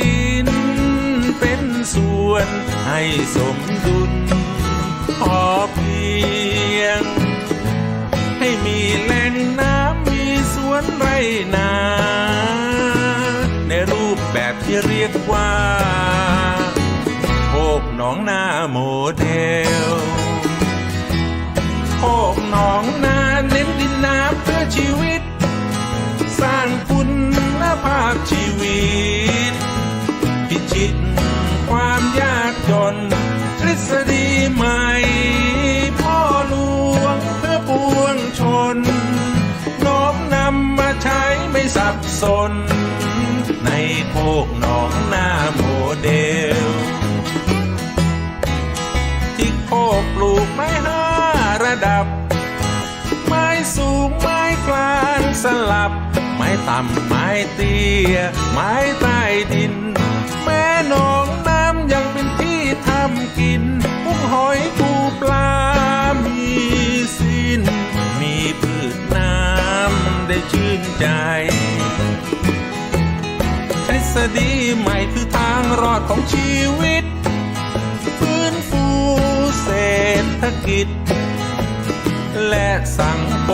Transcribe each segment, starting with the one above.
ดิน เป็นส่วนให้สมดุล พอเพียง ให้มีแหล่งน้ำมีสวนไรนา ในรูปแบบที่เรียกว่าโคกหนองนาโมเดลโคกหนองนาเน้นดินน้ำเพื่อชีวิต สร้างคุณภาพชีวิต ต่ำไม้เตี้ยไม้ใต้ดิน แม่หนองน้ำยังเป็นที่ทำกินกุ้งหอยปูปลา มีสิ้น มีพืชน้ำได้ชื่นใจทฤษฎีใหม่คือทางรอดของชีวิต ฟื้นฟูเศรษฐกิจ และสังคม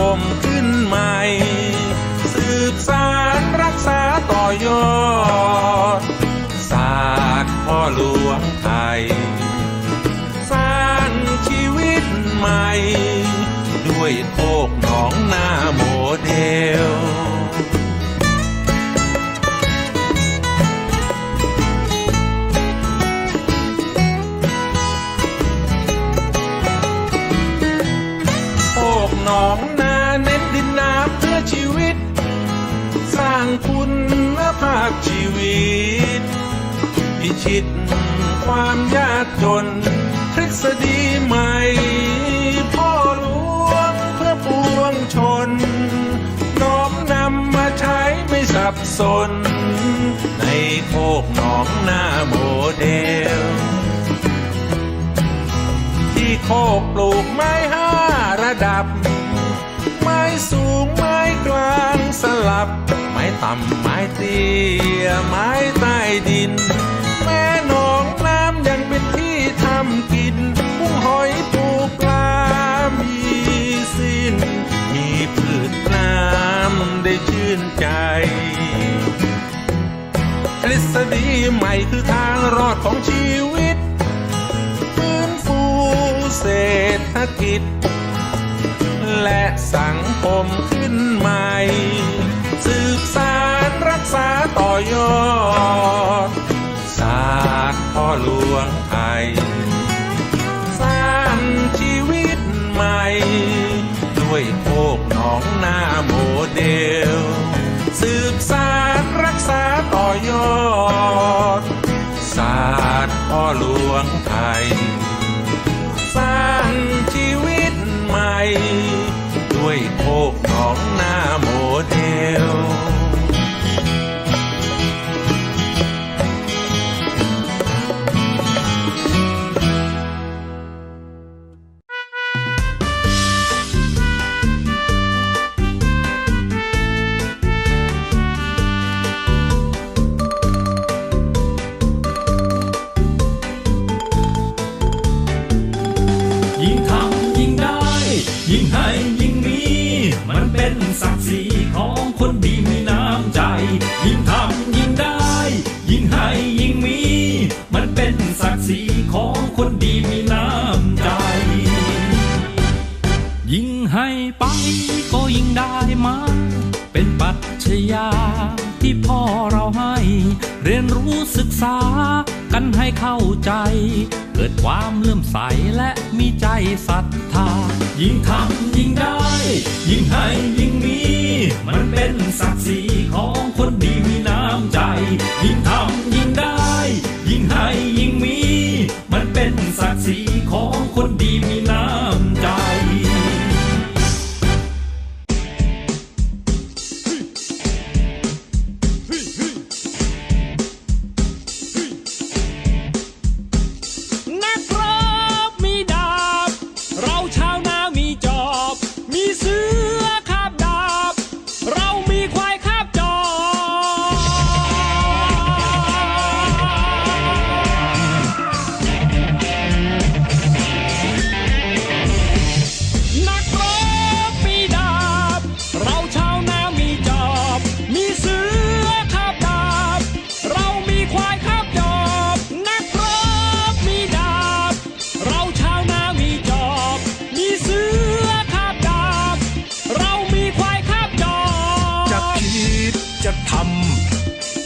ต พิชิตความยากจนทฤษฎีใหม่ พ่อหลวงเพื่อปวงชน น้อมนำมาใช้ไม่สับสน ในโคกหนองหน้าโมเดล ที่โคกปลูกไม้ห้าระดับ ไม้สูง สลับ ไม้ต่ำไม้เตี้ยไม้ใต้ดิน แม่หนองน้ำยังเป็นที่ทำกินกุ้งหอยปูปลา มีสิ้น มีพืชน้ำได้ชื่นใจทฤษฎีใหม่คือทางรอดของชีวิต ฟื้นฟูเศรษฐกิจ และสังคมขึ้นใหม่ สืบสารรักษาต่อยอด ศาสตร์พ่อหลวงไทยสร้างชีวิตใหม่ ด้วยโคกหนองนาโมเดล สืบสารรักษาต่อยอด ศาสตร์พ่อหลวงไทย ไปก็ยิ่งได้มา เป็นปัจจยาที่พ่อเราให้ เรียนรู้ศึกษากันให้เข้าใจ เกิดความเลื่อมใสและมีใจศรัทธา ยิ่งทำยิ่งได้ ยิ่งให้ยิ่งมี มันเป็นศักดิ์ศรีของคนดีมีน้ำใจ ยิ่งทำยิ่งได้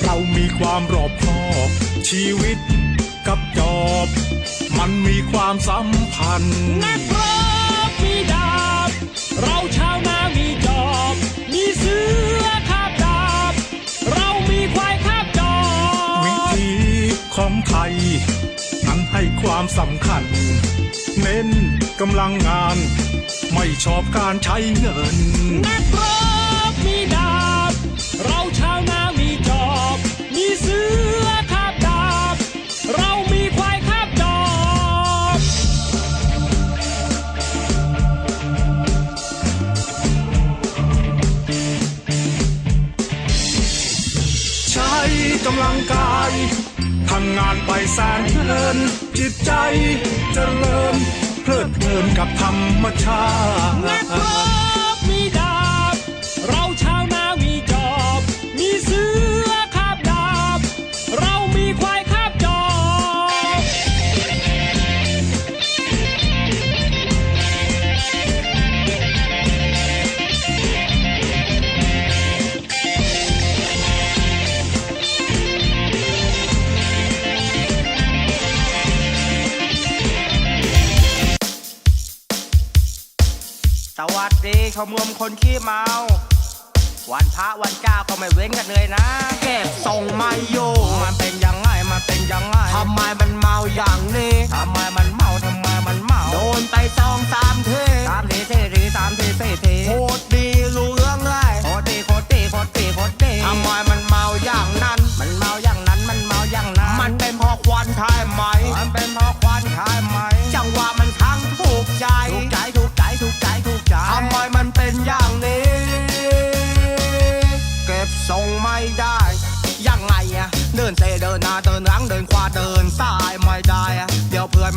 เรามีความรอบคอบ ชีวิตกับจอบ มันมีความสัมพันธ์นักรบมีดาบ เราชาวนามีจอบ มีเสือคาบดาบ เรามีควายคาบจอบ วิธีของไทย นั้นให้ความสำคัญ เน้นกำลังงาน ไม่ชอบการใช้เงินนักรบ แสนเพลินจิตใจเจริญเพลิดเพลินกับธรรมชาติ ดีชมรมคนขี้เมา วันพระวันเจ้าก็ไม่เว้นกันเลยนะ เก็บส่งไม่อยู่มันเป็นยังไงมันเป็นยังไงทำไมมันเมาอย่างนี้ทำไมมันเมาทำไมมันเมา โดนไปสองสามทีสามทีสี่ทีสามทีสี่ทีโคตรดีรู้เรื่องเลยโคตรดีโคตรดีโคตรดีโคตรดีทำไมมัน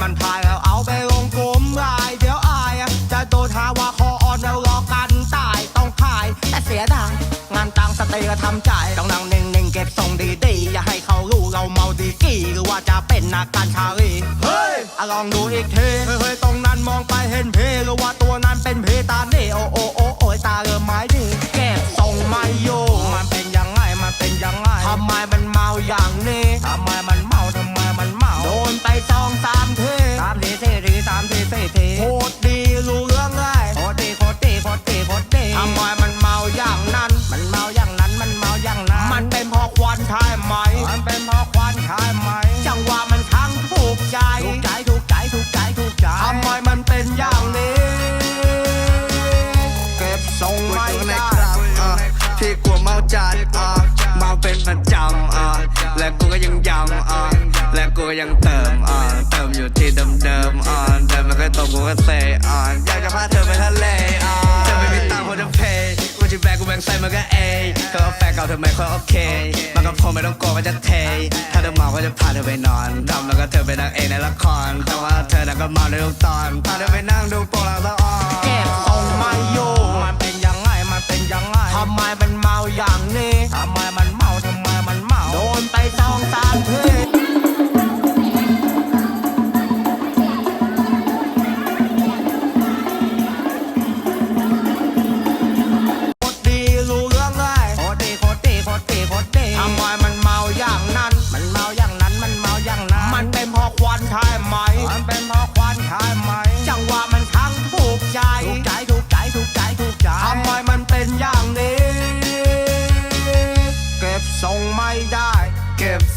มันพายแล้วเอาไปลงกลมลายเดี๋ยวอายอะจะโดนหาว่าคออ่อนแล้วรอกันตายต้องขายแต่เสียดายงานตังสเตย์ก็ทำใจต้องนั่งนิ่งๆเก็บทรงดีๆอย่าให้เขารู้เราเมาดีกี่หรือว่าจะเป็นนักการชาลีเฮ้ยอะลองดูอีกทีเฮ้ยๆตรงนั้นมองไปเห็นเพหรือว่าตัวนั้นเป็นเพตานี่โอโอโอโอยตาเริ่มไม้ดีเก็บทรงไม่ ที่เดิมๆอะเดิมมันก็ตรงกูก็เซอะอยากจะพาเธอไปทะเลอะเธอไม่มีตังค์พอจะเพย์กูจะแบกกูแบ่งใส่มันก็เอเธอเอาแฟนเก่าเธอไม่ค่อยโอเค มันก็คงไม่ต้องโกลัวว่าจะเท ถ้าเธอเมาก็จะพาเธอไปนอนทำแล้วก็เธอเป็นนางเอกในละคร แต่ว่าเธอน่ะก็เมาในทุกตอน พาเธอไปนั่งดูโปรหลังตะอ่อน เก็บทรงไม่อยู่มันเป็นยังไง มันเป็นยังไงทำไมมันเมาอย่างนี้ทำไมมันเมาทำไมมันเมา โดนไปสองสาม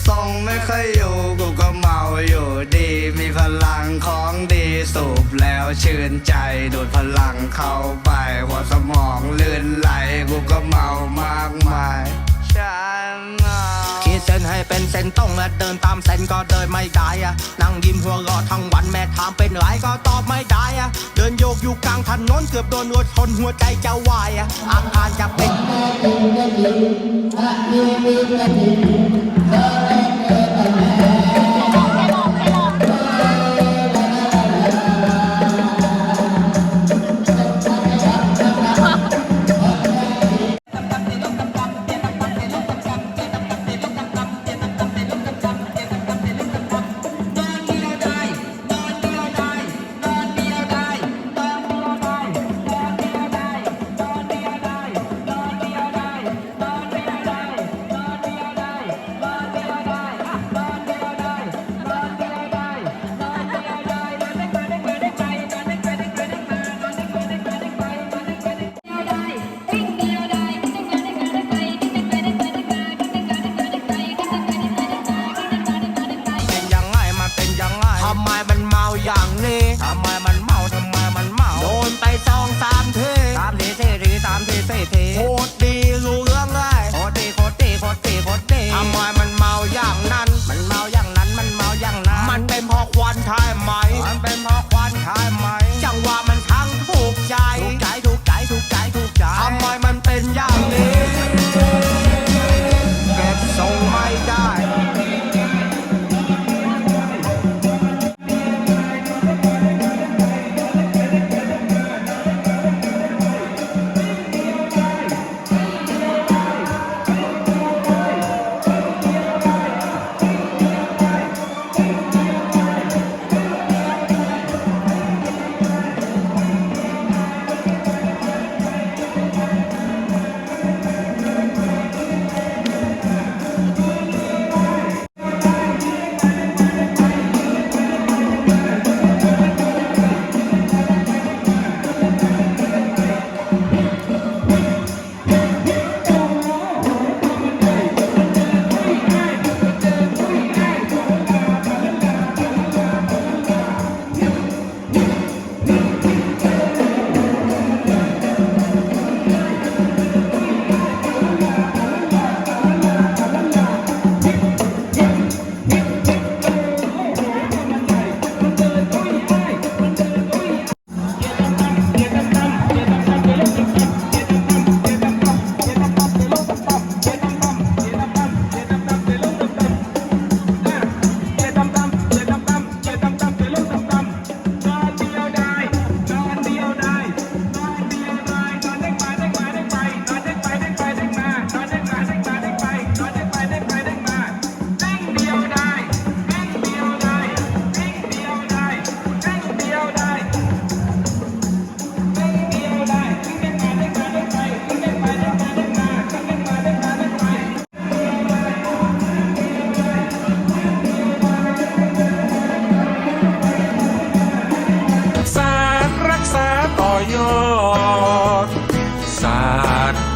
ทรงไม่ค่อยอยู่กูก็เมาอยู่ดี มีพลังของดีสูบแล้วชื่นใจดูดพลังเข้าไปหัวสมองลื่นไหลกูก็เมามากมายฉัน เส้นให้เป็นเส้นต้องเดินตามเส้นก็เดินไม่ได้อะนั่งยิ้มหัวรอทั้งวันแม่ถามเป็นไรก็ตอบไม่ได้อะเดินโยกอยู่กลางถนนเกือบโดนรถชนหัวใจจะวายอะอาการจะเป็นน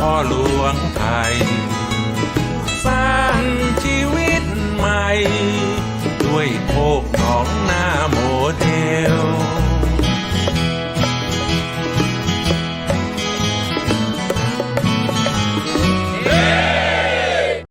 ต่